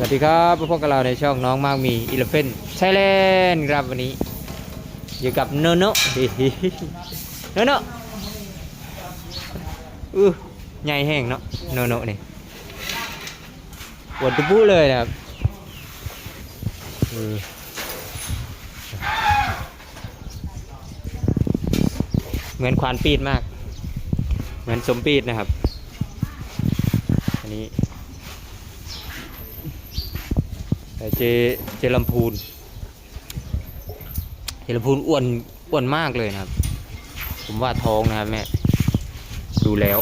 สวัสดีครับพบกับเราในช่องน้องมากมีอีเลฟเฟนไทยแลนด์ครับวันนี้ อยู่กับโนโนโนโนอือใหญ่แห้งเนาะโนโนนี่ปวดตุปูเลยนะครับเออเหมือนควานปีดมาก เหมือนสมปีดนะครับ อันนี้ แต่ เจเจลำพูนเจลำพูนอ้วนอ้วนมากเลยนะครับ ผมว่าท้องนะครับแม่ดูแล้ว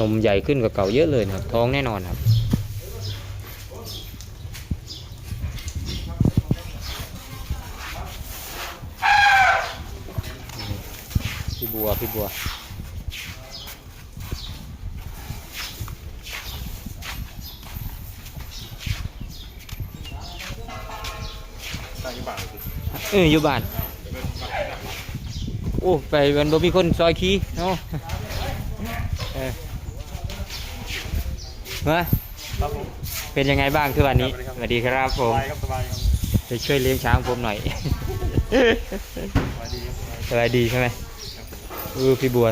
นมใหญ่ขึ้นกว่าเก่าเยอะเลยนะครับ ท้องแน่นอนครับพี่บัวพี่บัว ตั้งยี่บาทสิเอออยู่บ้าน โอ้ ไปวันบ่มีคนซอยขี้เนาะเออมาครับผมเป็นยังไงบ้างทุกวันนี้ สวัสดีครับผสม บายครับสบายครับไปช่วยเลี้ยงช้างผมหน่อย สบายดีครับสบายดีใช่ไหมเออพี่บัว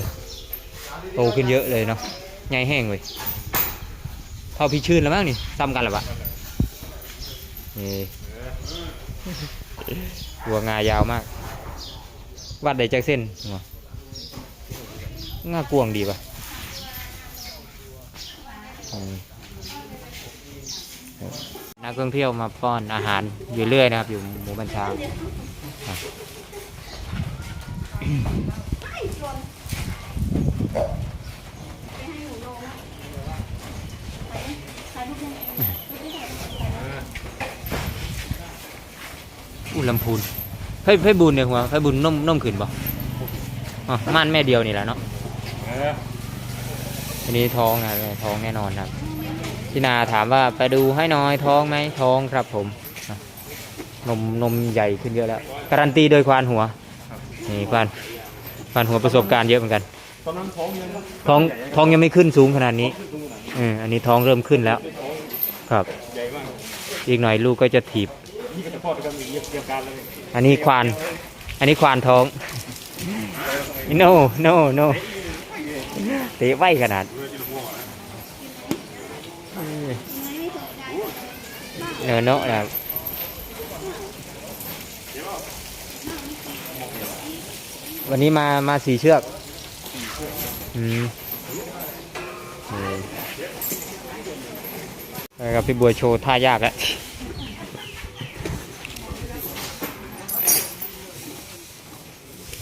โตขึ้นเยอะเลยเนาะใหญ่แห้งเลยเท่าพี่ชื่นแล้วมั้งนี่ซ้ำกันหรอปะนี่ บัวงายาวมาก วัดได้จากเส้นงากวงดีปะนักท่องเที่ยวมาป้อนอาหารอยู่เรื่อยนะครับ อยู่หมู่บ้านช้า อุลำพูนเฮ้ยเฮ้ยบุญเนี่ยหัวเฮ้ยบุญนุ่มนุ่มขึ้นบ่อ๋อม่านแม่เดียวนี่แหละเนาะอันนี้ท้องนะท้องแน่นอนครับพี่นาถามว่าไปดูให้น้อยท้องไหมท้องครับผมนมนมใหญ่ขึ้นเยอะแล้วการันตีโดยควานหัวนี่ควานควานหัวประสบการณ์เยอะเหมือนกันตอนนั้นท้องยังท้องท้องยังไม่ขึ้นสูงขนาดนี้ขึ้นตรงไหนเอออันนี้ท้องเริ่มขึ้นแล้ว ครับ อีกหน่อยลูกก็จะถีบ นี่ก็จะพ่อจะมีเยี่ยมการเลยอันนี้ควาน อันนี้ควานท้อง no no no เตะไวขนาดเนอะเนาะนะวันนี้มามาสี่เชือกอืมนี่ไปกับพี่บัวโชว์ท่ายากแล้ว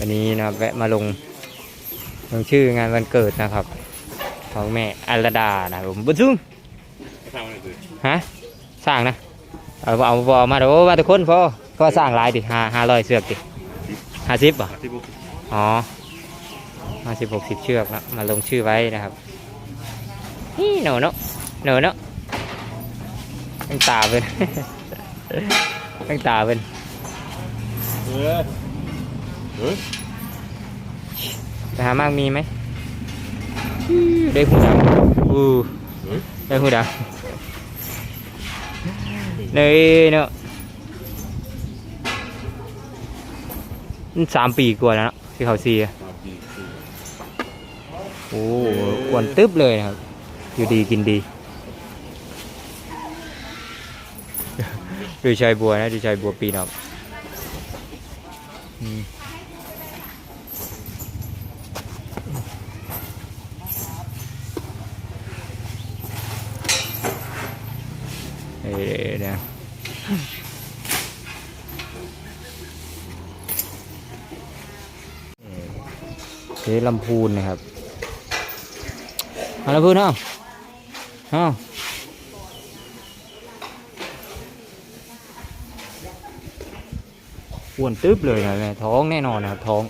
วันนี้นะครับแวะมาลงลงชื่องานวันเกิดนะครับของแม่อัลดานะครับผมบุญซุงทำอะไรคือฮะสร้างนะเอาเอาบอมาเดี๋ยวมาทุกคนพอก็สร้างหลายดิห้าห้าร้อยเชือกดิห้าสิบป่ะที่บุกอ๋อห้าสิบหกสิบเชือกนะมาลงชื่อไว้นะครับนี่หนูเนาะหนูเนาะตั้งตาเป็นตั้งตาเป็นเออ เออไปหามากมีไหมได้หูดังอู้ได้หูดังเนยเนาะมันสามปีกว่าแล้วเนาะที่เขาซีอะโอ้กวนตึ๊บเลยนะครับ อยู่ดีกินดีดูชายบัวนะดูชายบัวปีนออก เอ้ยเดี๋ยเฮ้ลำพูนนะครับเอาลำพูนเอาเอาอ้วนตึ๊บเลยนะแม่ท้องแน่นอนนะครับ ท้อง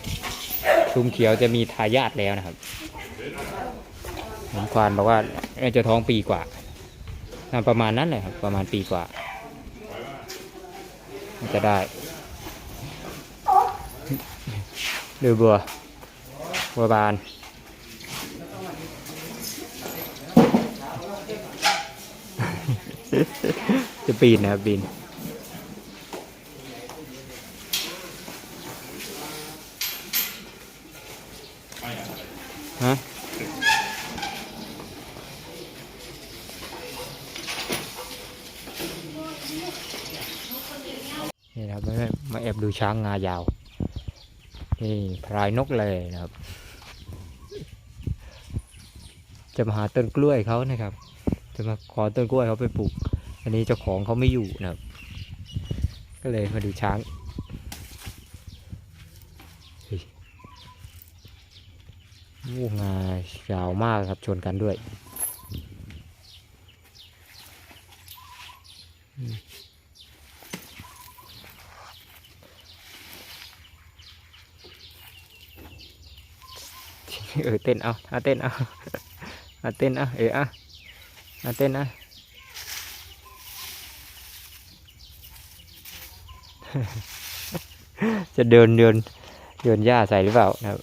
ชุมเขียวจะมีทายาทแล้วนะครับผมควานบอกว่าน่าจะท้องปีกว่า ประมาณนั้นเลยครับ ประมาณปีกว่าน่าจะได้ดูบัว บัวบาน จะปีนนะครับปีนฮะนี่นะครับมามาแอบ ดูช้างงายาว นี่พรายนกเลยนะครับ จะมาหาต้นกล้วยเขานะครับ จะมาขอต้นกล้วยเขาไปปลูก อันนี้เจ้าของเขาไม่อยู่นะครับ ก็เลยมาดูช้างเฮ้ยโอ้งายาวมากครับชนกันด้วย เออเต้นเอาเอาเต้นเอาเอาเต้นเอาเออเอาเอาเต้นเอาจะเดินเดินเดินหญ้าใส่หรือเปล่าครับ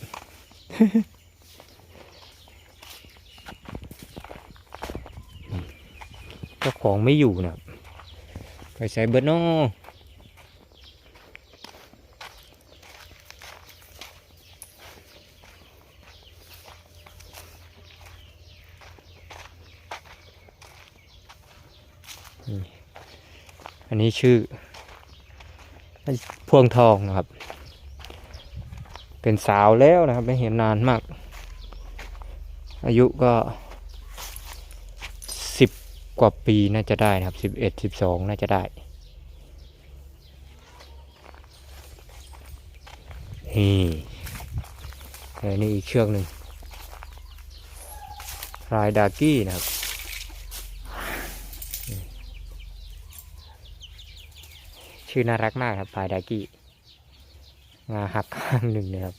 เจ้าของไม่อยู่นะไปใส่เบิร์นโอันนี้ชื่อพวงทองนะครับ เป็นสาวแล้วนะครับ ไม่เห็นนานมาก อายุก็สิบกว่าปีน่าจะได้นะครับสิบเอ็ดสิบสองน่าจะได้ นี่ออนี่อีกเชือกหนึ่งรายดากี้นะครับ ชื่อน่ารักมากครับพายดากี้งาหักข้างหนึ่งนะครับ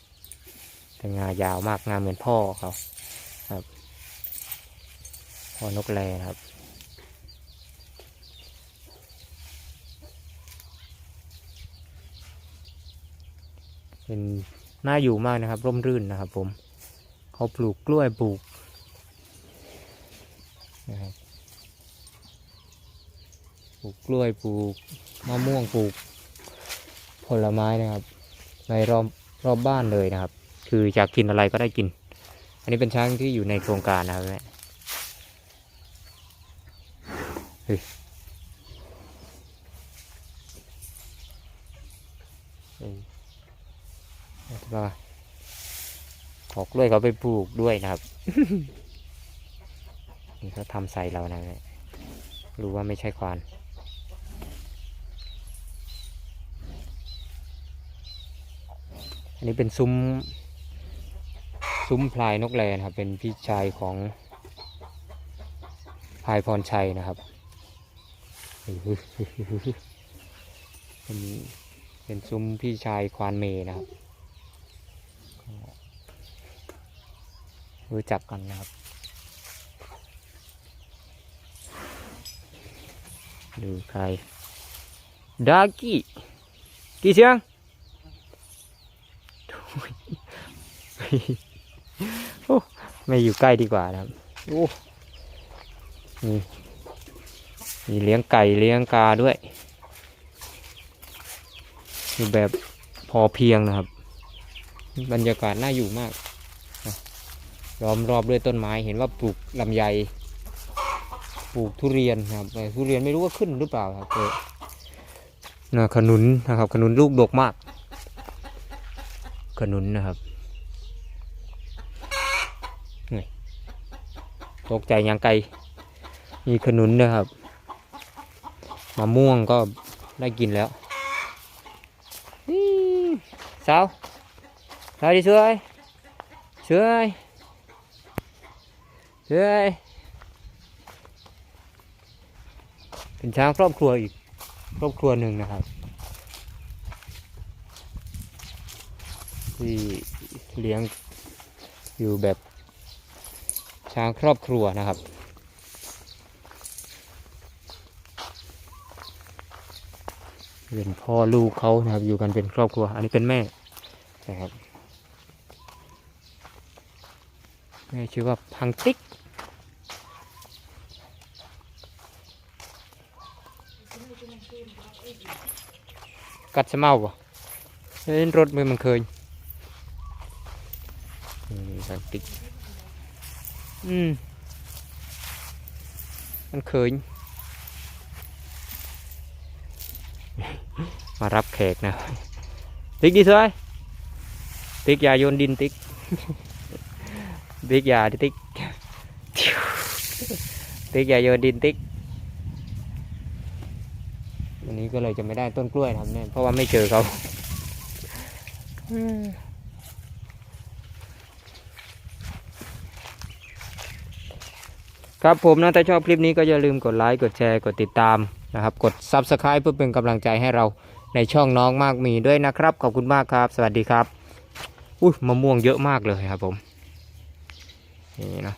แต่งายาวมากงาเหมือนพ่อเขาครับพ่อนกแรครับเป็นน่าอยู่มากนะครับ ร่มรื่นนะครับ ผมเขาปลูกกล้วยปลูกนะครับปลูกกล้วยปลูก มะม่วงปลูก ผลไม้นะครับ ในรอบรอบบ้านเลยนะครับ คืออยากกินอะไรก็ได้กิน อันนี้เป็นช้างที่อยู่ในโครงการนะครับแม่เฮ้ยเฮ้ยว่าขอกล้วยเขาไปปลูกด้วยนะครับ นี่เขาทำใส่เรานะแม่รู้ว่าไม่ใช่ควาน อันนี้เป็นซุ้มซุ้มพลายนกแรนะครับ เป็นพี่ชายของพายพรชัยนะครับเป็นเป็นซุ้มพี่ชายควานเมนะครับรู้จักกันนะครับ ดูใครดากี้กี่เสียง โอ้ไม่อยู่ใกล้ดีกว่านะครับโอ้มีมีเลี้ยงไก่เลี้ยงกาด้วยมีแบบพอเพียงนะครับ บรรยากาศน่าอยู่มากนะล้อมรอบด้วยต้นไม้เห็นว่าปลูกลำไย ปลูกทุเรียนนะครับแต่ทุเรียนไม่รู้ว่าขึ้นหรือเปล่าครับเออนะขนุนนะครับ ขนุนลูกดกมาก ขนุนนะครับ ตกใจยังไกล มีขนุนนะครับมะม่วงก็ได้กินแล้วสาวสาวดีช่วยช่วยช่วยเป็นช้างครอบครัวอีกครอบครัวหนึ่งนะครับที่เลี้ยงอยู่แบบ ช้างครอบครัวนะครับ เป็นพ่อลูกเขานะครับ อยู่กันเป็นครอบครัว อันนี้เป็นแม่นะครับ แม่ชื่อว่าพังติ๊กกัดสะเมาบ่เห็นรถมือมันเคยนี่สันติก อืม มันเคยมารับแขกนะติ๊กดีสวยติ๊กอย่าโยนดินติ๊กติ๊กอย่าดิติ๊กติ๊กอย่าโยนดินติ๊กวันนี้ก็เลยจะไม่ได้ต้นกล้วยนะครับเนี่ยเพราะว่าไม่เจอเขา ครับผมนะถ้าชอบคลิปนี้ก็อย่าลืมกดไลค์กดแชร์กดติดตามนะครับ กด Subscribe เพื่อเป็นกำลังใจให้เราในช่องน้องมากมีด้วยนะครับ ขอบคุณมากครับ สวัสดีครับอุ้ยมะม่วงเยอะมากเลยครับผมนี่นะ